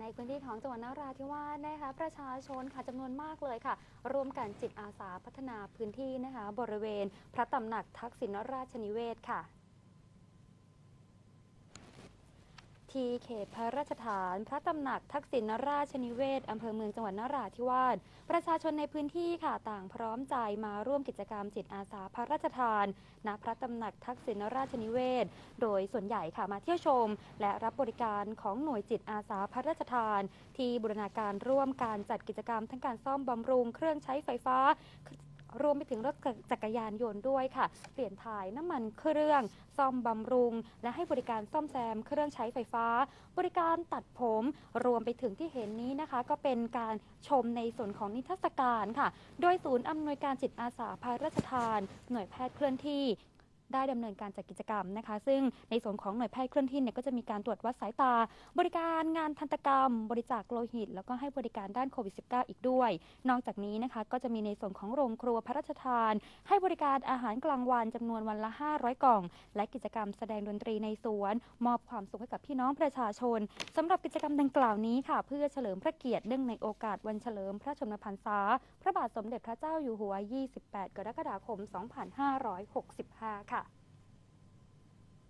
ในพื้นที่ของจังหวัดนราธิวาสนะคะประชาชนค่ะจำนวนมากเลยค่ะ ร่วมกันจิตอาสาพัฒนาพื้นที่นะคะบริเวณ พระตำหนักทักษิณราชนิเวศค่ะ ที่เขตพระราชฐาน พระตำหนักทักษิณราชนิเวศอำเภอเมืองจังหวัดนราธิวาสประชาชนในพื้นที่ค่ะต่างพร้อมใจมาร่วมกิจกรรมจิตอาสาพระราชทานณพระตำหนักทักษิณราชนิเวศ โดยส่วนใหญ่ค่ะมาเที่ยวชม และรับบริการของหน่วยจิตอาสาพระราชทาน ที่บูรณาการร่วมการจัดกิจกรรมทั้งการซ่อมบำรุงเครื่องใช้ไฟฟ้า รวมไปถึงรถจักรยานยนต์ด้วยค่ะ เปลี่ยนถ่ายน้ำมันเครื่อง ซ่อมบำรุง และให้บริการซ่อมแซมเครื่องใช้ไฟฟ้า บริการตัดผม รวมไปถึงที่เห็นนี้นะคะ ก็เป็นการชมในส่วนของนิทรรศการค่ะ โดยศูนย์อำนวยการจิตอาสาพระราชทาน หน่วยแพทย์เคลื่อนที่ ได้ดำเนินการจัดกิจกรรมนะคะ ซึ่งในส่วนของหน่วยแพทย์เคลื่อนที่เนี่ยก็จะมีการตรวจวัดสายตา บริการงานทันตกรรม บริจาคโลหิต แล้วก็ให้บริการด้านโควิด -19 อีกด้วย นอกจากนี้นะคะก็จะมีในส่วนของโรงครัวพระราชทาน ให้บริการอาหารกลางวันจำนวนวันละ 500 กล่อง และกิจกรรมแสดงดนตรีในสวน มอบความสุขให้กับพี่น้องประชาชนสำหรับกิจกรรมดังกล่าวนี้ค่ะ เพื่อเฉลิมพระเกียรติเนื่องในโอกาสวันเฉลิมพระชนมพรรษา พระบาทสมเด็จพระเจ้าอยู่หัว 28 กรกฎาคม 2565 ค่ะ